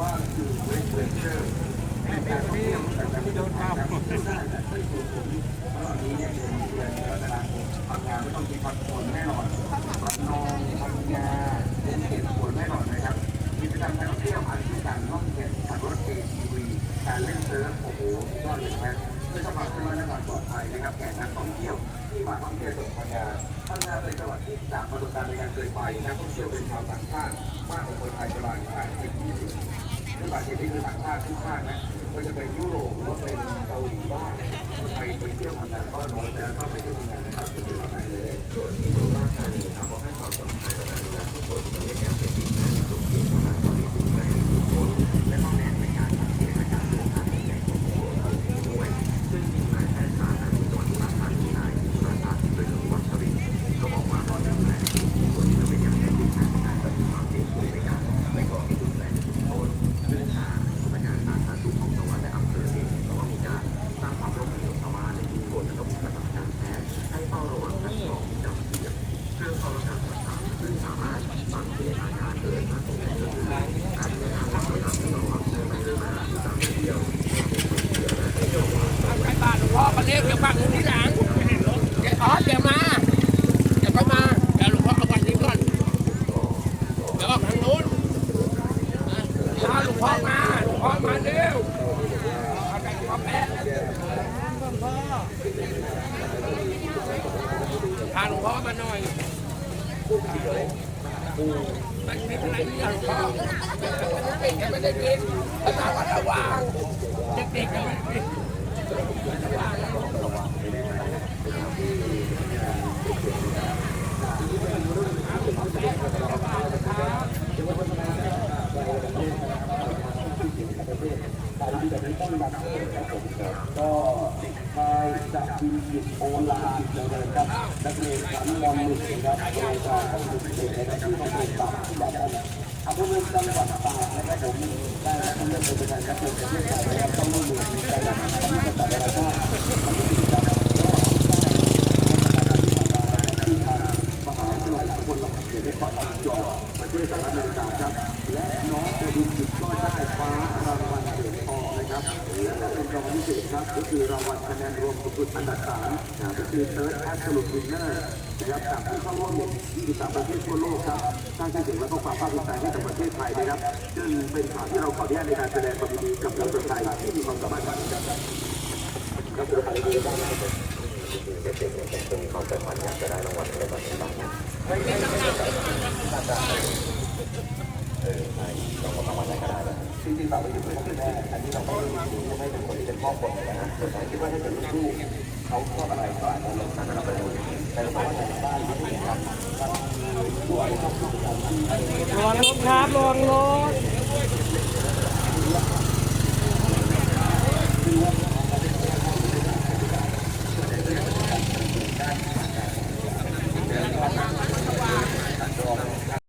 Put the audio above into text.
ว่าคือเวนเจอร์แต่ที่โดนกลับ พื่อสำหรับเพื่อนและความปลอดภัยนะครับแก่นักท่องเที่ยวที่มาท่องเที่ยวจังหวัดพังงาพังงาเป็นจังหวัดที่จากประสบการณ์ในการเคยไปนักท่องเที่ยวเป็นชาวต่างชาติมากกว่าคนไทยประมาณ80 20ซึ่งบางทีนี่คือต่างชาติทุกชาตินะก็จะเป็นยุโรปหรือว่าเป็นเกาหลีบ้างไทยไปเที่ยวพังงาก็น้อยแต่ก็ไปเที่ยวพังงานะครับ เรียกเดี๋ยวฟังทีหลังเดี๋ยวอ๋อเดี๋ยวมาเดี๋ยวก็มาเดี๋ยวหลวงพ่อเอาวันนี้ก่อนเดี๋ยวออกทางนู้นพาหลวงพ่อมาหลวงพ่อมาเร็วเอาใจหลวงพ่อแป๊ะพาหลวงพ่อมาหน่อยมันมีอะไรที่หลวงพ่อไม่ได้กินภาษาวัดระวางเด็กๆยังไม่ได้กินการที่แบบนี้ต้อง ก็เด็กชายจากวินยิตโอลานเจริญครับนักเรียนชั้นม .1 นะครับโดยการต้องดูเด็กนะครับที่มาเรียนตามที่แบบนั้นอำเภอเมืองจังหวัดตากนะครับผมได้รับเลือกเป็นประธานการเประเทศไทยนะครับต้องร่วมมือในการทำกิจกรรมนานาชาติมันเป็นกิจกรรมที่ทางมหาวิทยาลัยสกลนคร เขตนครประเทศสหรัฐอเมริกาครับ และน้องโอดินจิตก็ได้คว้ารางวัลเหรียญทองนะครับและเป็นรางวัลพิเศษครับก็คือรางวัลคะแนนรวมสูงสุดอันดับสามก็คือ Third Absolute Winner นะครับจากผู้เข้าร่วม23ประเทศทั่วโลกครับสร้างชื่อเสียงและก็ความภาคภูมิใจให้กับประเทศไทยนะครับซึ่งเป็นข่าวที่เราขออนุญาตในการแสดงความยินดีกับนักเตะไทยที่มีความสามารถด้านการนักเตะไทยดีบ้างนะครับเด็กๆเนี่ยคงมีความใฝ่ฝันอยากจะได้รางวัลอะไรบบนี้ บ้างเออใช่เราก็ทำอะไรก็ได้แล้วจริงๆฝากไปถึงพ่อคุณแม่อันนี้เราก็รู้ให้เป็นคนที่เป็นพ่อคนนะฮะแต่คิดว่าถ้าเกิดลูกเขาชอบอะไรก็อาจจะลงทางนั้นไปดูแต่เราไม่ได้บ้านที่มีการระวังรถครับระวังรถ